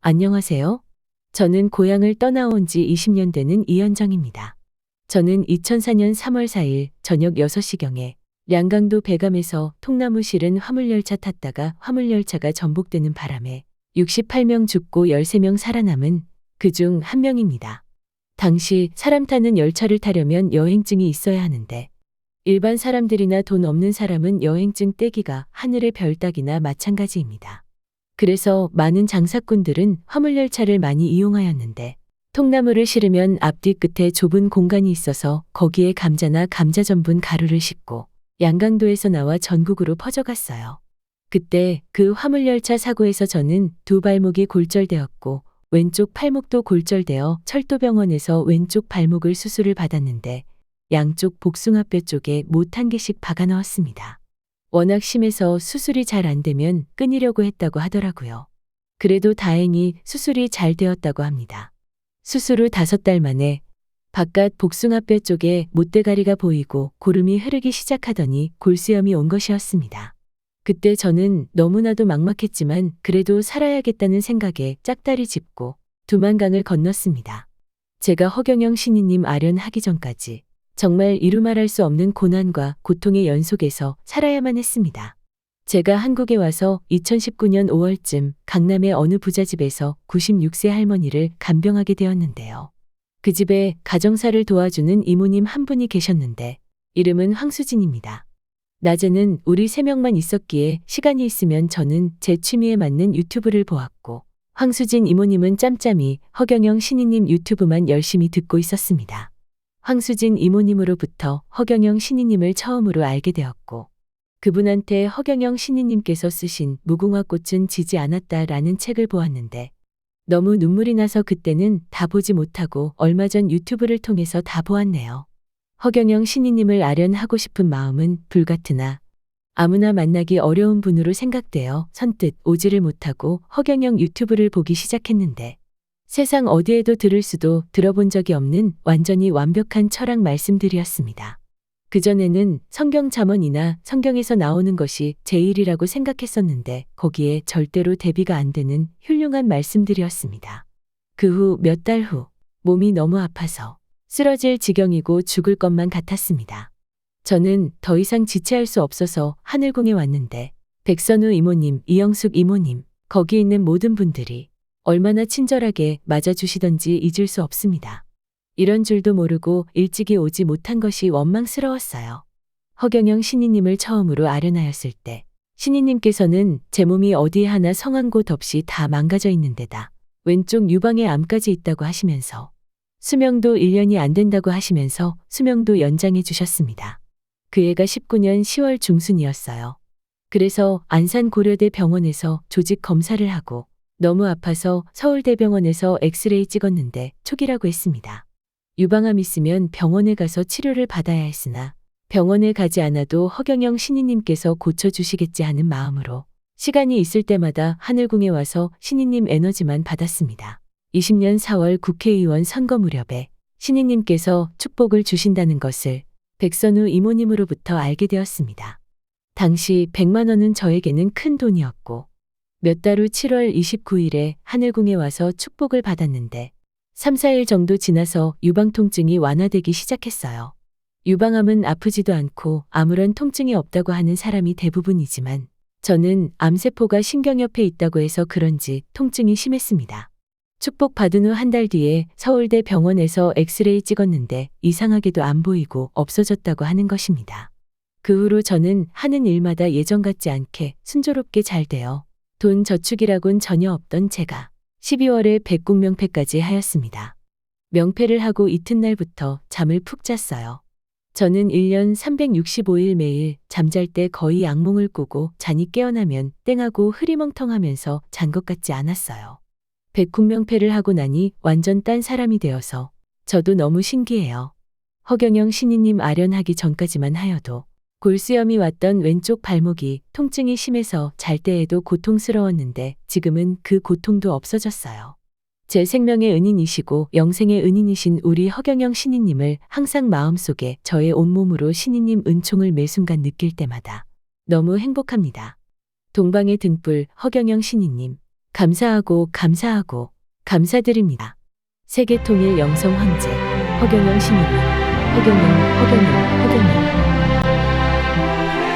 안녕하세요. 저는 고향을 떠나온 지 20년 되는 이현정입니다. 저는 2004년 3월 4일 저녁 6시경에 양강도 배감에서 통나무 실은 화물열차 탔다가 화물열차가 전복되는 바람에 68명 죽고 13명 살아남은 그 중 한 명입니다. 당시 사람 타는 열차를 타려면 여행증이 있어야 하는데 일반 사람들이나 돈 없는 사람은 여행증 떼기가 하늘의 별 따기나 마찬가지입니다. 그래서 많은 장사꾼들은 화물열차를 많이 이용하였는데 통나무를 실으면 앞뒤 끝에 좁은 공간이 있어서 거기에 감자나 감자 전분 가루를 싣고 양강도에서 나와 전국으로 퍼져갔어요. 그때 그 화물열차 사고에서 저는 두 발목이 골절되었고 왼쪽 팔목도 골절되어 철도병원에서 왼쪽 발목을 수술을 받았는데 양쪽 복숭아뼈 쪽에 못 한 개씩 박아 넣었습니다. 워낙 심해서 수술이 잘 안 되면 끊이려고 했다고 하더라고요. 그래도 다행히 수술이 잘 되었다고 합니다. 수술 후 다섯 달 만에 바깥 복숭아뼈 쪽에 못대가리가 보이고 고름이 흐르기 시작하더니 골수염이 온 것이었습니다. 그때 저는 너무나도 막막했지만 그래도 살아야겠다는 생각에 짝다리 짚고 두만강을 건넜습니다. 제가 허경영 신이님 아련하기 전까지 정말 이루 말할 수 없는 고난과 고통의 연속에서 살아야만 했습니다. 제가 한국에 와서 2019년 5월쯤 강남의 어느 부잣집에서 96세 할머니를 간병하게 되었는데요. 그 집에 가정사를 도와주는 이모님 한 분이 계셨는데 이름은 황수진입니다. 낮에는 우리 세 명만 있었기에 시간이 있으면 저는 제 취미에 맞는 유튜브를 보았고 황수진 이모님은 짬짬이 허경영 신이님 유튜브만 열심히 듣고 있었습니다. 황수진 이모님으로부터 허경영 신이님을 처음으로 알게 되었고 그분한테 허경영 신이님께서 쓰신 무궁화 꽃은 지지 않았다라는 책을 보았는데 너무 눈물이 나서 그때는 다 보지 못하고 얼마 전 유튜브를 통해서 다 보았네요. 허경영 신이님을 아련하고 싶은 마음은 불같으나 아무나 만나기 어려운 분으로 생각되어 선뜻 오지를 못하고 허경영 유튜브를 보기 시작했는데 세상 어디에도 들을 수도 들어본 적이 없는 완전히 완벽한 철학 말씀들이었습니다. 그전에는 성경 잠언이나 성경에서 나오는 것이 제일이라고 생각했었는데 거기에 절대로 대비가 안 되는 훌륭한 말씀들이었습니다. 그 후 몇 달 후 몸이 너무 아파서 쓰러질 지경이고 죽을 것만 같았습니다. 저는 더 이상 지체할 수 없어서 하늘궁에 왔는데 백선우 이모님, 이영숙 이모님, 거기 있는 모든 분들이 얼마나 친절하게 맞아주시던지 잊을 수 없습니다. 이런 줄도 모르고 일찍이 오지 못한 것이 원망스러웠어요. 허경영 신이님을 처음으로 아련하였을 때 신이님께서는 제 몸이 어디 하나 성한 곳 없이 다 망가져 있는 데다 왼쪽 유방에 암까지 있다고 하시면서 수명도 1년이 안 된다고 하시면서 수명도 연장해 주셨습니다. 그 해가 19년 10월 중순이었어요. 그래서 안산 고려대 병원에서 조직 검사를 하고 너무 아파서 서울대병원에서 엑스레이 찍었는데 초기라고 했습니다. 유방암 있으면 병원에 가서 치료를 받아야 했으나 병원에 가지 않아도 허경영 신이님께서 고쳐주시겠지 하는 마음으로 시간이 있을 때마다 하늘궁에 와서 신이님 에너지만 받았습니다. 20년 4월 국회의원 선거 무렵에 신이님께서 축복을 주신다는 것을 백선우 이모님으로부터 알게 되었습니다. 당시 100만 원은 저에게는 큰 돈이었고 몇 달 후 7월 29일에 하늘궁에 와서 축복을 받았는데 3, 4일 정도 지나서 유방 통증이 완화되기 시작했어요. 유방암은 아프지도 않고 아무런 통증이 없다고 하는 사람이 대부분이지만 저는 암세포가 신경 옆에 있다고 해서 그런지 통증이 심했습니다. 축복 받은 후 한 달 뒤에 서울대 병원에서 엑스레이 찍었는데 이상하게도 안 보이고 없어졌다고 하는 것입니다. 그 후로 저는 하는 일마다 예전 같지 않게 순조롭게 잘 되어 돈 저축이라곤 전혀 없던 제가 12월에 백국 명패까지 하였습니다. 명패를 하고 이튿날부터 잠을 푹 잤어요. 저는 1년 365일 매일 잠잘 때 거의 악몽을 꾸고 잔이 깨어나면 땡하고 흐리멍텅하면서 잔 것 같지 않았어요. 백국 명패를 하고 나니 완전 딴 사람이 되어서 저도 너무 신기해요. 허경영 신이님 아련하기 전까지만 하여도 골수염이 왔던 왼쪽 발목이 통증이 심해서 잘 때에도 고통스러웠는데 지금은 그 고통도 없어졌어요. 제 생명의 은인이시고 영생의 은인이신 우리 허경영 신이님을 항상 마음속에 저의 온몸으로 신이님 은총을 매 순간 느낄 때마다 너무 행복합니다. 동방의 등불 허경영 신이님 감사하고 감사하고 감사드립니다. 세계 통일 영성 황제 허경영 시민님 허경영 허경영 허경영 Thank you.